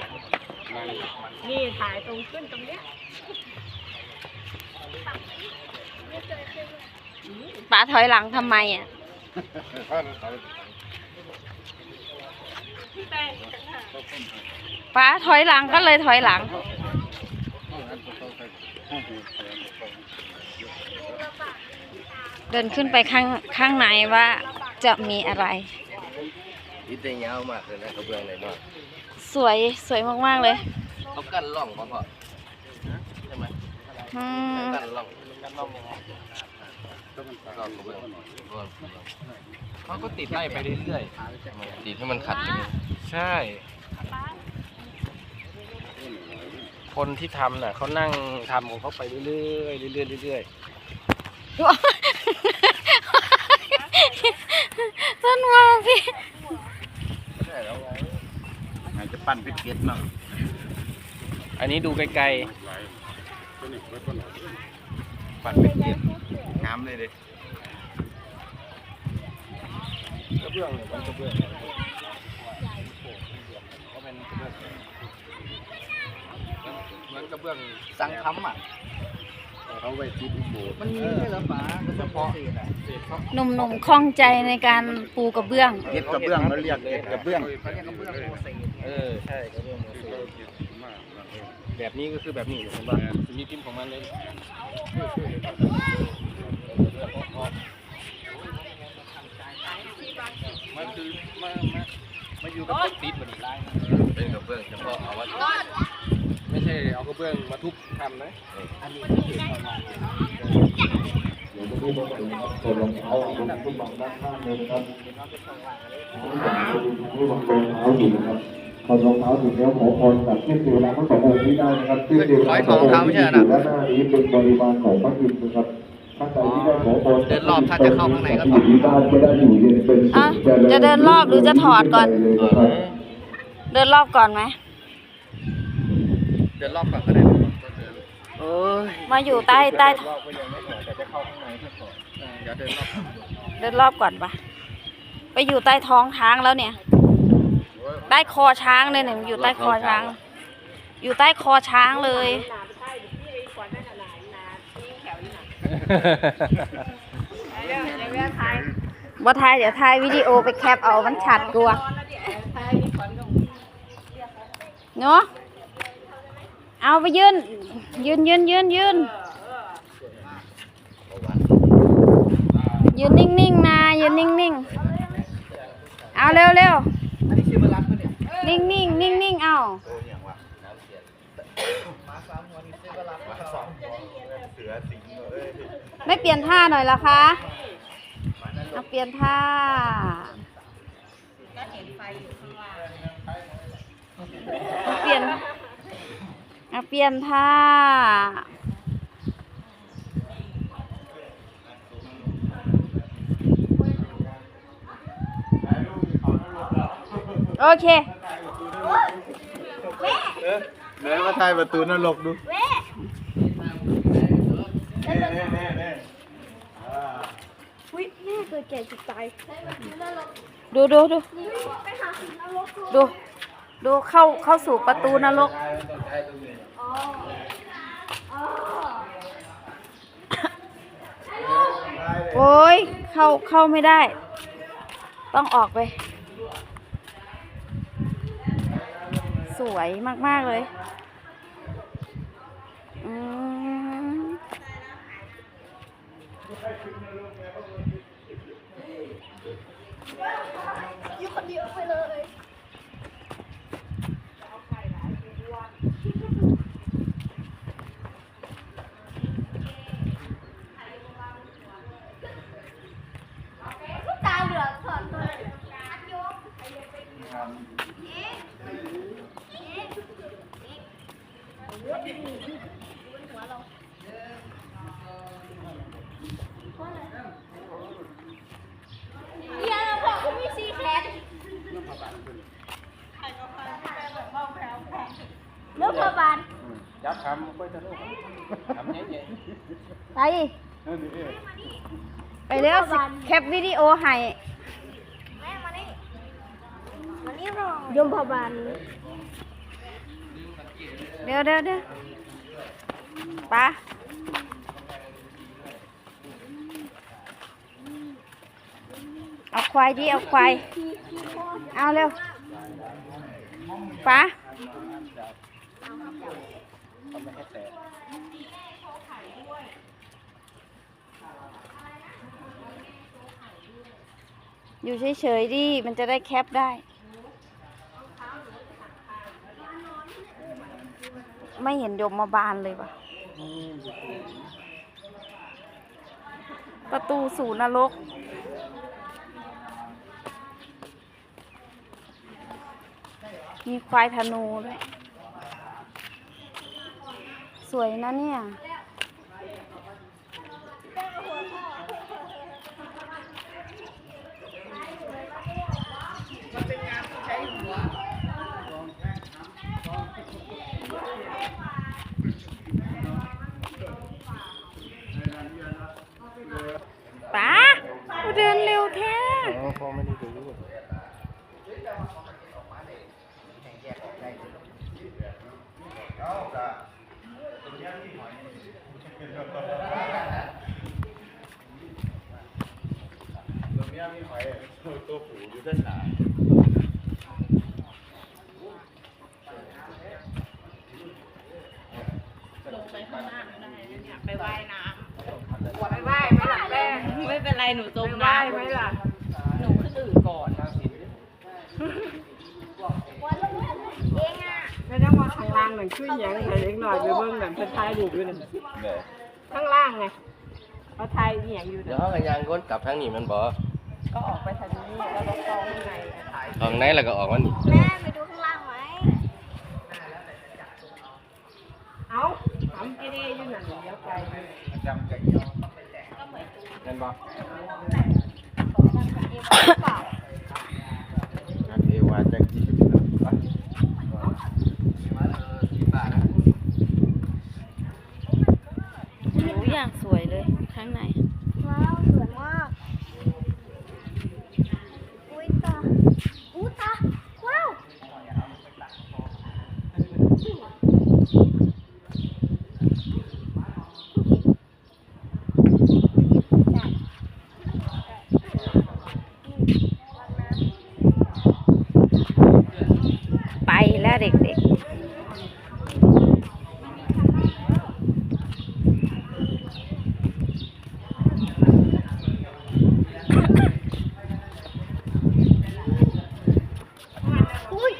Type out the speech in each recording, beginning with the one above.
เนี่ย นี่ถ่ายตรงขึ้นตรงเนี้ยป้าถอยหลังทำไมอะพี่แป้งป้าถอยหลังก็เลยถอยหลัง เดินขึ้นไปข้างข้างในว่าจะมีอะไรอิตยาวมากเลยนะกระเบื้องเลยเนาะ สวยสวยมากๆเลยเขากั้นร่องเพราะเพราะใช่ไหมอืมกั้นร่องกั้นร่องยังไงร่องกระเบื้องเขาก็ติดไล่ไปเรื่อยๆติดให้มันขัดเลยใช่ คนที่ทำน่ะเขานั่งทำของเขาไปเรื่อยๆเรื่อยๆเรื่อยต้นว่าสิๆใช่แล้วไง อาจจะปั้นเป็นเกล็ดเนาะอันนี้ดูไกลๆปัดเป็นเกล็ดงามเลยเด้กระเบื้องเนี่ยมันกระเบื้องเขาเป็นกระเบื้องเหมือนกระเบื้องสังคำอะ เขาไว้ติดโบสถ์มันมีด้วยเหรอป๋าเฉพาะเศษเขาหนุ่มๆคล่องใจในการปูกระเบื้องเกล็ดกระเบื้องเราเรียกเกล็ดกระเบื้องเขาเรียกกระเบื้องโมเสสเออใช่กระเบื้องโมเสสแบบนี้ก็คือแบบนี้เห็นป่ะจะมีพิมพ์ของมันเลยมันคือมามามาอยู่กับติดเหมือนลายเป็นกระเบื้องเฉพาะเอาไว้ ไม่ใช่เอากระเบื้องมาทุบทำนะส่วนรองเท้าตรงที่วางด้านข้างเลยนะครับที่วางรองเท้าอยู่นะครับพอรองเท้าถึงแล้วขอพรกับเทพเทวดาทั้งสององค์นี้ได้นะครับเทพเทวดาทั้งสององค์ที่อยู่ด้านหน้านี้เป็นบริวารของพระอินทร์นะครับท่านใดที่ได้ขอพรเดินรอบถ้าจะเข้าข้างในก็ถอดอยู่ที่บ้านก็ได้อยู่เย็นเป็นสุอะขริญจะเดินรอบหรือจะถอดก่อนเลยนะครับเดินรอบก่อนไหม เดินรอบก่อนก็ได้โอ้ยมาอยู่ใต้ใต้รอบก็ยังไม่ถอดแต่จะเข้าข้างในก็ถอดเดี๋ยวเดินรอบเดินรอบก่อนปะไปอยู่ใต้ท้องช้างแล้วเนี่ย ใต้คอช้างเลยเนี่ยอยู่ใต้คอช้าง อยู่ใต้คอช้างเลยหนาไปใช่ที่ไอ้ขวัญนั่นน่ะหนาหนาที่แถวนี้น่ะไอ้เรื่องไอ้เรื่องไทยบ่ถ่ายเดี๋ยวถ่ายวิดีโอไปแคปเอามันชัดกลัวาตอนนั้นเนี่ยไทยขวัญก็เนาะ เอาไปยืน ยืนยืนยืนยืนยืนนิ่งๆนะยืนนิ่งๆ เอาเร็วเร็วอันนี้ชื่อมารักปะเนี่ยนิ่งนิ่งนิ่งนิ่งเอามาสามวันนี้ชื่อมารักมาสองเสือสิงห์เอ้ยไม่เปลี่ยนท่าหน่อยละคะเอาเปลี่ยนท่าเอาเปลี่ยน เอาเปลี่ยนท่าโอเคเดี๋ยวมาถ่ายประตูนรกดูอุ้ยแม่เกิดแก่จิตใจดูดูดูดู ดูเข้าเข้าสู่ประตูนรกโอ้ยเข้าเข้าไม่ได้ ต้องออกไป สวยมาก ๆ เลย อืม เลือกพบานยับคำค่อยจะเริ่มคำเงี้ยไปไปเร็วสิแคปวิดีโอให้ยมพบาล เดี๋ยวเดี๋ยวเดี๋ยวปะเอาควายดิเอาควาย เอาเร็วปะอยู่เฉยๆดิ มันจะได้แคปได้ ไม่เห็นยมมาบานเลยว่ะ ประตูสู่นรก มีควายธนูด้วย สวยนะเนี่ย ป๋าเดินเร็วแท้ อ๋อพ่อ ไม่ได้ดูตรงเนี้ยมีหอยตัวผูอยู่ด้านหน้าไปว่ายน้ำไปว่ายไหมล่ะแม่ไม่เป็นไรหนูจไปมว่ายน้ำ ไหมล่ะ หนูขึ้นอื่นก่อน ไม่ต้องมาข้าง ล่างเหมือนขึ้นอย่างแต่เล็กหน่อยไปเบิ่งแบบเป็นทายดูอยู่นั่นเนี่ยข้างล่างไงเขาทายอหย่างอยู่เดี๋ยนะวเขากันยางก้นกลับทางนี้มันบอกก็ออกไปทางนี้แล้วก็เข้าข้างในทายออกไหนแล้วก็ออกมานี่แม่ไปดูข้างล่างไหมเอาทำที่นี่อยู่นั่นเดี๋ยวไปจำใจนั่นบอกนัดเอวาจะกินโอ้ยอย่างสวยเลยข้างในว้าวสวยมาก อุ้ยตาอุ้ยตา ว้าว ไปแล้วเด็กๆอุ้ย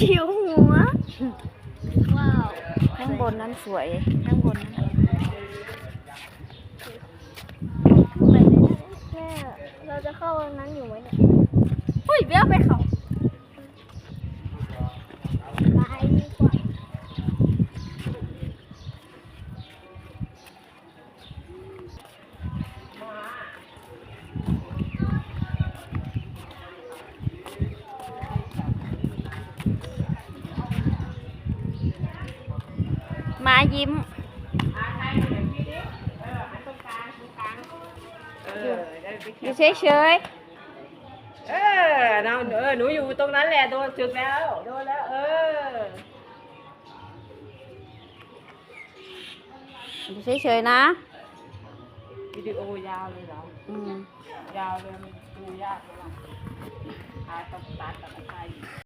ลูกชิวหัว ว้าว ข้างบนนั้นสวย ข้างบนนั้นน่ะไปเลยแม่เราจะเข้าวันนั้นอยู่ไหมเนี่ย อุ้ยเบี้ยวไปเขา ไปดีกว่า มา ยิ้มเออได้ไปอยู่เฉยเออเราเออหนูอยู่ตรงนั้นแหละโดนจุดแล้วโดนแล้ว เออๆอยู่เฉยๆนะวิดีโอยาวเลยเหรออืมยาวเลยมันดูยากเลยหาต้องตัดกับใคร